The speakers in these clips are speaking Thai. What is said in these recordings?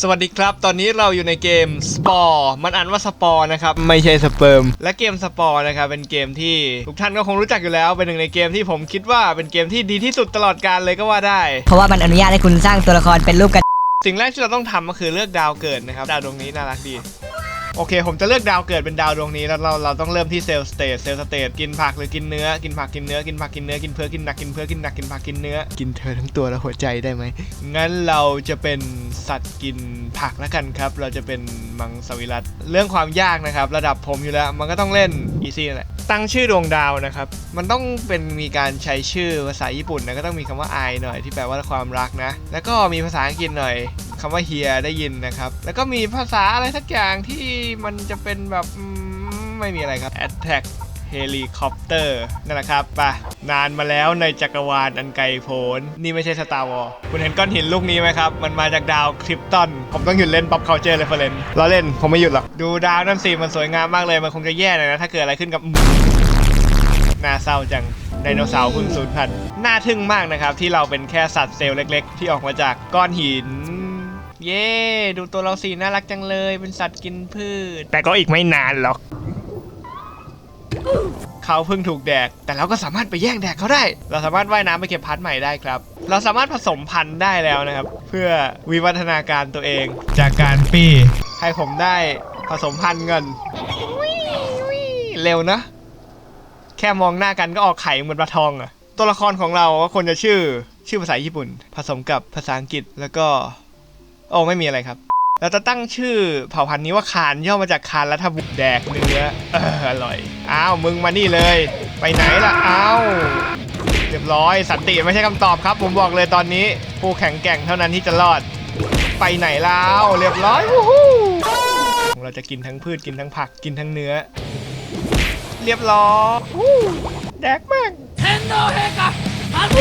สวัสดีครับ ตอนนี้เราอยู่ในเกมสปอร์มันอ่านว่าสปอร์นะครับ ไม่ใช่สเปิร์ม และเกมสปอร์นะครับ เป็นเกมที่ทุกท่านก็คงรู้จักอยู่แล้ว เป็นหนึ่งในเกมที่ผมคิดว่าเป็นเกมที่ดีที่สุดตลอดกาลเลยก็ว่าได้ เพราะว่ามันอนุญาตให้คุณสร้างตัวละครเป็นรูปกระสิ่งแรกที่เราต้องทำก็คือเลือกดาวเกิดนะครับ ดาวดวงนี้น่ารักดี โอเค ผมจะเลือกดาวเกิดเป็นดาวดวงนี้แล้วเราเราต้องเริ่มที่เซลล์สเตทเซลล์สเตทกินผักหรือกินเนื้อกินผักกินเนื้อกินผักกินเนื้อกินเพือกินหนักกินเพือกินหนักกินผักกินเนื้อกินเธอทั้งตัวและหัวใจได้ไหมงั้นเราจะเป็นสัตว์กินผักแล้วกันครับ เราจะเป็นมังสวิรัตเรื่องความยากนะครับ ระดับผมอยู่แล้ว มันก็ต้องเล่นอีซี่แหละตั้งชื่อดวงดาวนะครับ มันต้องเป็นมีการใช้ชื่อภาษาญี่ปุ่นนะก็ต้องมีคำว่า I หน่อยที่แปลว่าความรักนะ แล้วก็มีภาษาอังกฤษหน่อย คำว่าเฮียได้ยินนะครับ แล้วก็มีภาษาอะไรสักอย่างที่มันจะเป็นแบบไม่มีอะไรครับ attack เฮลิคอปเตอร์นั่นแหละครับไปะนานมาแล้วในจักรวาลอันไกลโพ้น นี่ไม่ใช่สตาร์วอลคุณเห็นก้อนหินลูกนี้ไหมครับ มันมาจากดาวคริปตัน ผมต้องหยุดเล่น pop culture reference เราเล่น ผมไม่หยุดหรอก ดูดาวนั่นสิ มันสวยงามมากเลย มันคงจะแย่หน่อยนะ ถ้าเกิดอะไรขึ้นกับน่าเศร้าจังไดโนเสาร์เพึ่งสูญพันธุ์น่าทึ่งมากนะครับที่เราเป็นแค่สัตว์เซลล์เล็ก ๆ ที่ออกมาจากก้อนหิน เย้ดูตัวเราสิน่ารักจังเลย เป็นสัตว์กินพืช แต่ก็อีกไม่นานหรอก เขาเพิ่งถูกแดก แต่เราก็สามารถไปแย่งแดกเขาได้ เราสามารถว่ายน้ำไปเก็บพันธุ์ใหม่ได้ครับ เราสามารถผสมพันธุ์ได้แล้วนะครับ เพื่อวิวัฒนาการตัวเอง จากการปี้ให้ผมได้ผสมพันธุ์เงินเร็วนะ แค่มองหน้ากันก็ออกไข่เหมือนปลาทองอะตัวละครของเราก็ควรจะชื่อชื่อภาษาญี่ปุ่น ผสมกับภาษาอังกฤษแล้วก็ โอ้ไม่มีอะไรครับ เราจะตั้งชื่อเผ่าพันธุ์นี้ว่าคานย่อมาจากคานรัฐบุตรแดกเนื้อเอออร่อยอ้าวมึงมานี่เลย ไปไหนล่ะอ้าวเรียบร้อยสันติไม่ใช่คำตอบครับ ผมบอกเลยตอนนี้ผู้แข็งแกร่งเท่านั้นที่จะรอด ไปไหนแล้วเรียบร้อยวู้ฮู้เราจะกินทั้งพืชกินทั้งผักกินทั้งเนื้อ เรียบร้อยวู้แดกแม่ง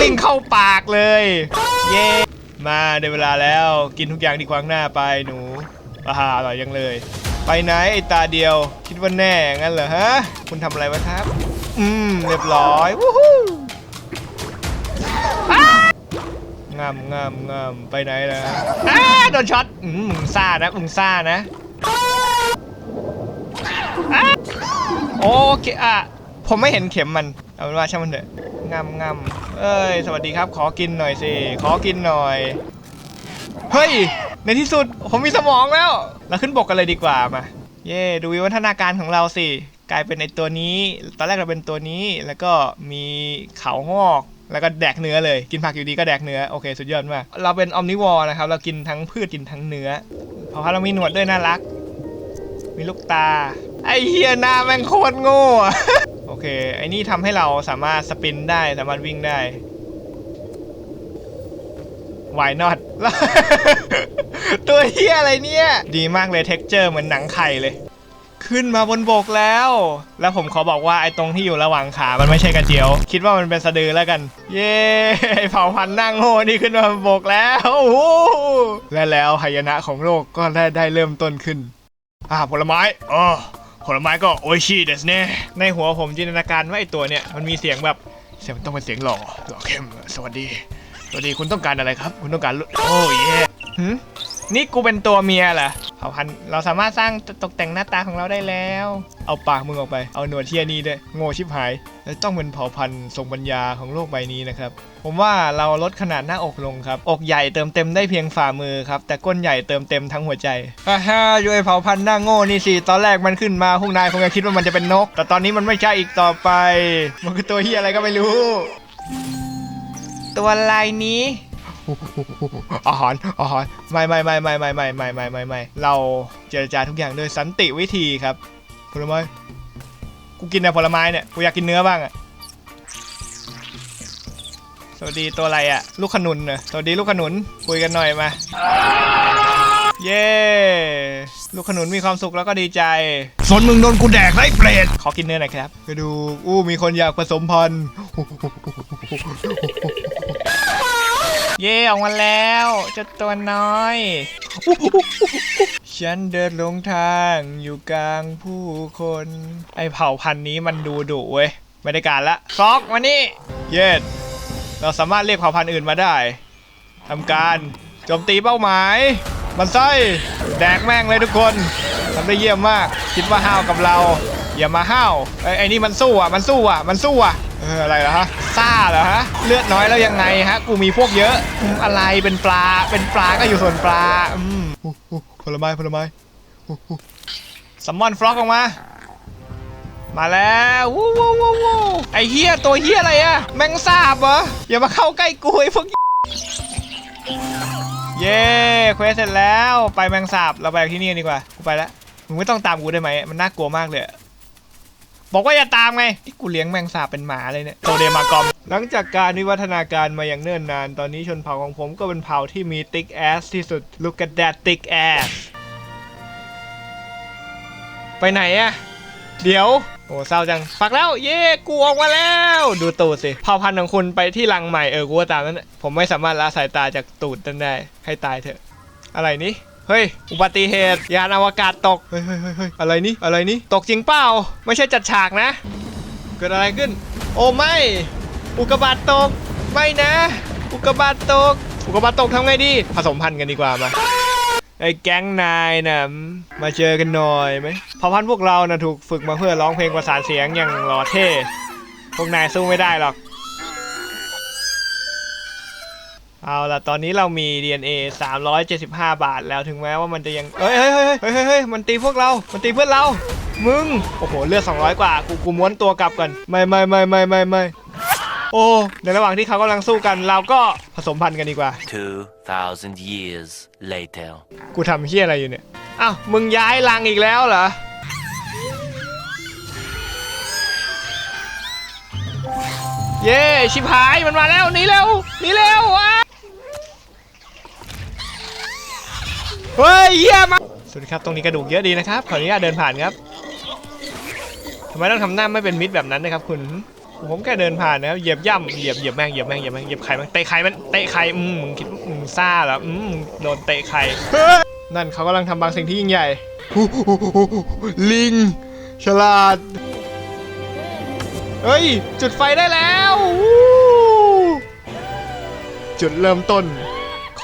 วิ่งเข้าปากเลย เย้ มาได้เวลาแล้วกินทุกอย่างที่ขวางหน้าไปหนูอาหาอร่อยยังเลย ไปไหนไอตาเดียว คิดว่าแน่งั้นเหรอฮะ คุณทำอะไรวะครับ อืม เรียบร้อยวู้ฮู้งามงามงามไปไหนล่ะอ้าโดนช็อตอืมมึงซ่านะมึงซ่านะโอเคอะผมไม่เห็นเข็มมัน เอาเป็นว่าช่างมันเถอะงามงาม เอ้ย สวัสดีครับ ขอกินหน่อยสิ ขอกินหน่อย เฮ้ย ในที่สุดผมมีสมองแล้ว เราขึ้นบกกันเลยดีกว่ามา เย่ดูวิวัฒนาการของเราสิ กลายเป็นในตัวนี้ ตอนแรกเราเป็นตัวนี้ แล้วก็มีเขางอก แล้วก็แดกเนื้อเลย กินผักอยู่ดีก็แดกเนื้อ โอเค สุดยอดมาก เราเป็นอมนิวอร์นะครับ เรากินทั้งพืชกินทั้งเนื้อเพราะเรามีหนวดด้วยน่ารัก มีลูกตา ไอเฮียหน้าแม่งโคตรโง่ โอเค ไอ้นี่ทำให้เราสามารถสปินได้สามารถวิ่งได้ Why not ตัวเฮียอะไรเนี่ย ดีมากเลยเท็กเจอร์เหมือนหนังไข่เลย ขึ้นมาบนบกแล้ว แล้วผมขอบอกว่าไอ้ตรงที่อยู่ระหว่างขา มันไม่ใช่กระเจียว คิดว่ามันเป็นสะดือแล้วกัน เย้เผ่าพันธุ์นั่งโง่นี่ขึ้นมาบนบกแล้วและแล้วหายนะของโลกก็ได้ได้เริ่มต้นขึ้น อ่าผลไม้อ๋อ ผลไม้ก็โอชิเดสเน่ในหัวผมจินตนาการว่าไอตัวเนี่ยมันมีเสียงแบบเสียงมันต้องเป็นเสียงหล่อหล่อเข้มสวัสดีสวัสดีคุณต้องการอะไรครับ คุณต้องการโอ้ยหืม นี่กูเป็นตัวเมียเหรอเผ่าพันธุ์เราสามารถสร้างตกแต่งหน้าตาของเราได้แล้ว เอาปากมึงออกไป เอาหนวดเทียนี่ด้วย โง่ชิบหาย แล้วต้องเป็นเผ่าพันธุ์ทรงปัญญาของโลกใบนี้นะครับ ผมว่าเราลดขนาดหน้าอกลงครับ อกใหญ่เติมเต็มได้เพียงฝ่ามือครับ แต่ก้นใหญ่เติมเต็มทั้งหัวใจฮ่าฮ่าอยู่ไอเผ่าพันธุ์หน้าโง่นี่สิ ตอนแรกมันขึ้นมาพวกนายคงจะคิดว่ามันจะเป็นนก แต่ตอนนี้มันไม่ใช่อีกต่อไป มันคือตัวเฮียอะไรก็ไม่รู้ ตัวลายนี้ อาหารอาหารไม่ไม่ไม่ไม่ไม่ไม่ไม่ไม่ไม่ไม่เราเจรจาทุกอย่างด้วยสันติวิธีครับผลไม้กูกินแต่ผลไม้เนี่ยกูอยากกินเนื้อบ้างอะสวัสดีตัวอะไรอะลูกขนุนเนอะสวัสดีลูกขนุนคุยกันหน่อยมาเย้ลูกขนุนมีความสุขแล้วก็ดีใจส่วนมึงโดนกูแดกไรเปรตขอกินเนื้อหน่อยครับไปดูอู้มีคนอยากผสมพันธุ์ เย่ออกมาแล้วเจ้าตัวน้อย ฉันเดินหลงทางอยู่กลางผู้คน ไอเผ่าพันธุ์นี้มันดูดุเว้ยไม่ได้การละซอกมานี่ เย็ดเราสามารถเรียกเผ่าพันธุ์อื่นมาได้ทำการโจมตีเป้าหมาย มันไส้แดกแม่งเลยทุกคนทำได้เยี่ยมมาก คิดว่าห้าวกับเรา อย่ามาห้าวไอ้ไอ้นี่มันสู้อะมันสู้อะมันสู้อะเอออะไรเหรอฮะซ่าเหรอฮะเลือดน้อยแล้วยังไงฮะกูมีพวกเยอะอืมอะไรเป็นปลาเป็นปลาก็อยู่ส่วนปลาอืมอู้หูผลไม้ผลไม้อู้หูซัมมอนฟล็อกออกมา มาแล้ววู้วู้วู้วู้ไอ้เฮียตัวเฮียอะไรอะแมงสาบเหรออย่ามาเข้าใกล้กูไอ้พวก เย้เควสเสร็จแล้วไปแมงสาบเราไปที่นี่กันดีกว่ากูไปแล้วมึงไม่ต้องตามกูได้ไหมมันน่ากลัวมากเลยอะ บอกว่าอย่าตามไงที่กูเลี้ยงแมงสาบเป็นหมาเลยเนี่ยโตเดมากอม หลังจากการวิวัฒนาการมาอย่างเนิ่นนาน ตอนนี้ชนเผ่าของผมก็เป็นเผ่าที่มีติ๊กแอสที่สุด look at that thick ass ไปไหนอะเดี๋ยว โอ้เศร้าจังฝักแล้ว เย้กูออกมาแล้ว ดูตูดสิเผ่าพันธุ์ของคุณไปที่รังใหม่เออกูว่าตามนั้นผมไม่สามารถละสายตาจากตูดนั้นได้ให้ตายเถอะ อะไรนี่ เฮ้ย อุบัติเหตุ ยานอวกาศตกเฮ้ยเฮ้ยเฮ้ยเฮ้ยอะไรนี่ อะไรนี่ ตกจริงเปล่า ไม่ใช่จัดฉากนะ เกิดอะไรขึ้น โอ้ไม่ อุกกาบาตตก ไม่นะ อุกกาบาตตก อุกกาบาตตกทำไงดี ผสมพันธุ์กันดีกว่ามาไอ้แก๊งนายนะมาเจอกันหน่อยไหมเผ่าพันธุ์พวกเรานะถูกฝึกมาเพื่อร้องเพลงประสานเสียงอย่างหล่อเท่ พวกนายสู้ไม่ได้หรอก เอาล่ะตอนนี้เรามี DNA 375 บาทแล้วถึงแม้ว่ามันจะยังเฮ้ยเฮ้ยเฮ้ยเฮ้ยเฮ้ยเฮ้ยมันตีพวกเรา มันตีเพื่อนเรา มึง โอ้โห เลือด200 กว่า กู กูม้วนตัวกลับกันไม่ไม่ไม่ไม่ไม่ไม่โอ้ ในระหว่างที่เขากำลังสู้กัน เราก็ผสมพันธุ์กันดีกว่า 2,000 years later. กูทำเฮี้ยอะไรอยู่เนี่ย อ้าว มึงย้ายรังอีกแล้วเหรอ เย้ชิบหาย มันมาแล้วหนีเร็วหนีเร็วอะ เฮ้ยเยี่ยมากสวัสดีครับ ตรงนี้กระดูกเยอะดีนะครับ ขออนุญาตเดินผ่านครับทำไมต้องทำหน้าไม่เป็นมิตรแบบนั้นนะครับคุณ ผมแค่เดินผ่านนะครับ เหยียบย่ำเหยียบเหยียบแม่ง เหยียบแม่ง เหยียบแม่ง เหยียบไข่แม่งเตะไข่มัน เตะไข่อืมมึงคิดว่ามึงซ่าเหรอ อืมมึงโดนเตะไข่ นั่นเขากำลังทำบางสิ่งที่ยิ่งใหญ่ ลิง ฉลาด เฮ้ย จุดไฟได้แล้ววู้จุดเริ่มต้น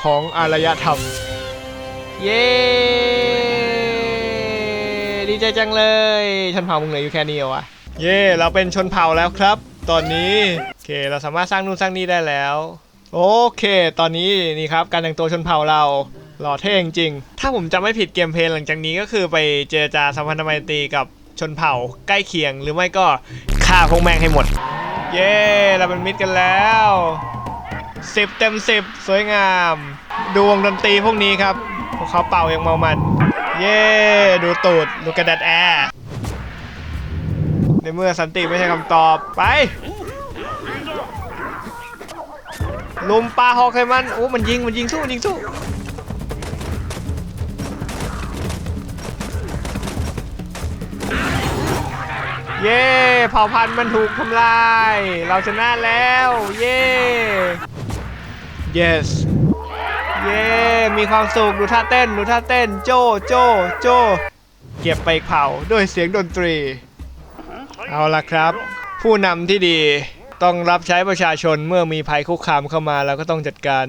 ของอารยธรรม เย้ดีใจจังเลยชนเผ่ามึงเหลืออยู่แค่นี้เหรอวะเย้เราเป็นชนเผ่าแล้วครับ ตอนนี้โอเคเราสามารถสร้างนู่นสร้างนี่ได้แล้ว โอเค ตอนนี้นี่ครับการแต่งตัวชนเผ่าเราหล่อเท่จริง ถ้าผมจำไม่ผิดเกมเพลย์หลังจากนี้ก็คือไปเจรจาสัมพันธไมตรีกับชนเผ่าใกล้เคียง หรือไม่ก็ฆ่าพวกแมงให้หมด เย้เราเป็นมิตรกันแล้วสิบเต็มสิบสวยงาม ดวงดนตรีพวกนี้ครับ เขาเป่าอย่างเมามัน เย้ดูตูดดูกระดัดแอร์ในเมื่อสันติไม่ใช่คำตอบไป ลุมปลาหอกให้มันโอ้มันยิงมันยิงสู้มันยิงสู้เย้เผ่าพันธุ์มันถูกทำลาย เราชนะแล้ว เย้ yes เย้ มีความสุข ดูท่าเต้น ดูท่าเต้น โจ โจ โจ เก็บไปเผาด้วยเสียงดนตรี เอาละครับ ผู้นำที่ดีต้องรับใช้ประชาชนเมื่อมีภัยคุกคามเข้ามาเราก็ต้องจัดการ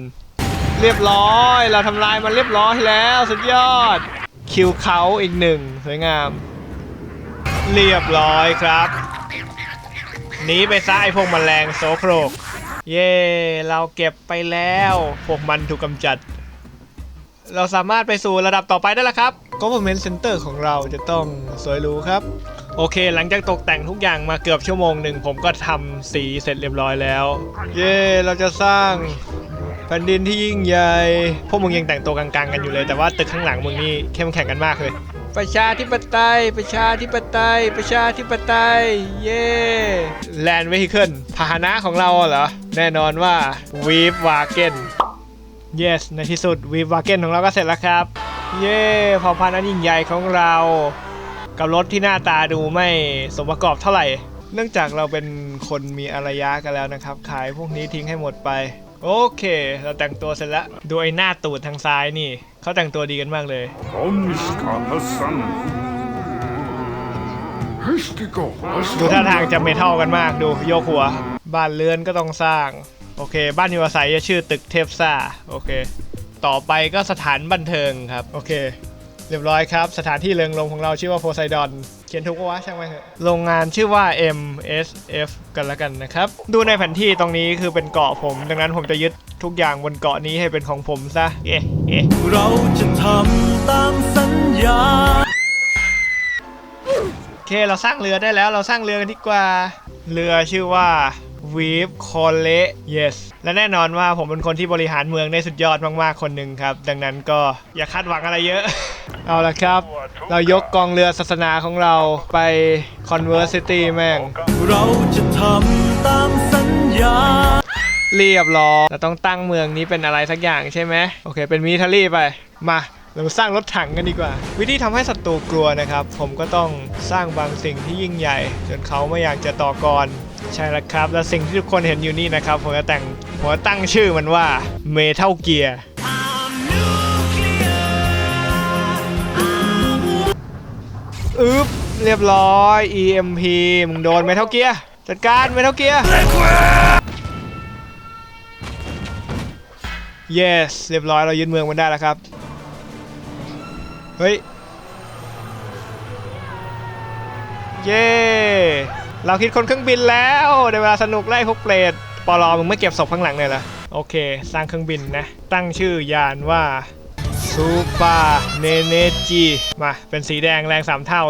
เรียบร้อย เราทำลายมันเรียบร้อยแล้วสุดยอด คิวเขาอีกหนึ่งสวยงาม เรียบร้อยครับหนีไปซะไอพวกแมลงโสโครก เย่เราเก็บไปแล้ว พวกมันถูกกำจัด เราสามารถไปสู่ระดับต่อไปได้แล้วครับ Government Center ของเราจะต้องสวยหรูครับ โอเค หลังจากตกแต่งทุกอย่างมาเกือบชั่วโมงหนึ่ง ผมก็ทำสีเสร็จเรียบร้อยแล้ว เย่เราจะสร้างแผ่นดินที่ยิ่งใหญ่ พวกมึงยังแต่งตัวกลางๆกันอยู่เลย แต่ว่าตึกข้างหลังมึงนี่เข้มแข็งกันมากเลย ประชาธิปไตย ประชาธิปไตย ประชาธิปไตย เย่แลนด์เวฮิเคิลพาหนะของเราเหรอ แน่นอนว่าวีฟวาเกน yes ในที่สุดวีวาเกนของเราก็เสร็จแล้วครับ เย้เผ่าพันธุ์อันยิ่งใหญ่ของเรา กับรถที่หน้าตาดูไม่สมประกอบเท่าไหร่ เนื่องจากเราเป็นคนมีอารยะกันแล้วนะครับ ขายพวกนี้ทิ้งให้หมดไป โอเค เราแต่งตัวเสร็จแล้วดูไอ้หน้าตูดทางซ้ายนี่ เขาแต่งตัวดีกันมากเลย Omska Hassan. Höstigo ดูท่าทางจะเมทัลกันมากดูโยกหัว บ้านเรือนก็ต้องสร้าง โอเค บ้านอยู่อาศัยจะชื่อตึกเทพซ่า โอเค ต่อไปก็สถานบันเทิงครับ โอเค เรียบร้อยครับ สถานที่เริงรมของเราชื่อว่าโพไซดอน เขียนถูกปะวะช่างมันเถอะโรงงานชื่อว่า MSF กันละกันนะครับ ดูในแผนที่ตรงนี้คือเป็นเกาะผม ดังนั้นผมจะยึดทุกอย่างบนเกาะนี้ให้เป็นของผมซะเอ๊ะเอ๊ะเราจะทำตามสัญญาโอเคเราสร้างเรือได้แล้วเราสร้างเรือกันดีกว่า เรือชื่อว่า Weave c o l e Yes และแน่นอนว่าผมเป็นคนที่บริหารเมืองได้สุดยอดมากๆคนหนึ่งครับ ดังนั้นก็อย่าคาดหวังอะไรเยอะ เอาละครับ เรายกกองเรือศาสนาของเราไป Converse City แม่ง เราจะทำตามสัญญา เรียบร้อยเราต้องตั้งเมืองนี้เป็นอะไรสักอย่างใช่ไหมโอเค เป็นมิลิเทอรี่ไปมาเรามาสร้างรถถังกันดีกว่า วิธีทำให้ศัตรูกลัวนะครับ ผมก็ต้องสร้างบางสิ่งที่ยิ่งใหญ่ จนเขาไม่อยากจะต่อกร ใช่แล้วครับ และสิ่งที่ทุกคนเห็นอยู่นี่นะครับ ผมจะแต่งผมจะตั้งชื่อมันว่าเมทัลเกียร์อึ๊บเรียบร้อย EMP มึงโดนเมทัลเกียร์จัดการเมทัลเกียร์ yes เรียบร้อยเรายึดเมืองมันได้แล้วครับ เฮ้ย เย้ เราคิดคนเครื่องบินแล้วได้เวลาสนุกไล่พวกเปรตปอลอมึงไม่เก็บศพข้างหลังเลยเหรอโอเค สร้างเครื่องบินนะ ตั้งชื่อยานว่าซูปาเนเนจีมาเป็นสีแดงแรงสามเท่า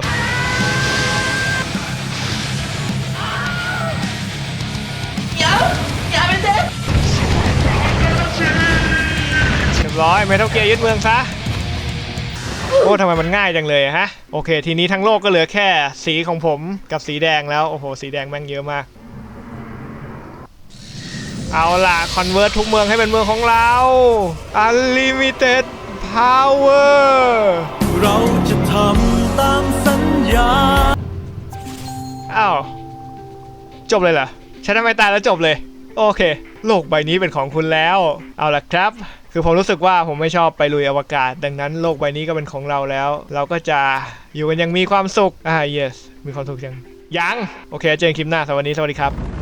เรียบร้อยเมทัลเกียร์ยึดเมืองซะ โอ้ทำไมมันง่ายจังเลยอะฮะ โอเค ทีนี้ทั้งโลกก็เหลือแค่สีของผมกับสีแดงแล้ว โอ้โห สีแดงแม่งเยอะมาก เอาล่ะ คอนเวิร์ตทุกเมืองให้เป็นเมืองของเรา Unlimited Power เราจะทำตามสัญญา อ้าว จบเลยเหรอฉันทำไมตายแล้วจบเลย โอเค โลกใบนี้เป็นของคุณแล้ว เอาล่ะครับ คือผมรู้สึกว่าผมไม่ชอบไปลุยอวกาศ ดังนั้นโลกใบนี้ก็เป็นของเราแล้ว เราก็จะอยู่กันยังมีความสุขอ่า yes มีความสุขยังยังโอเคเจอกันคลิปหน้าสวัสดีสวัสดีครับ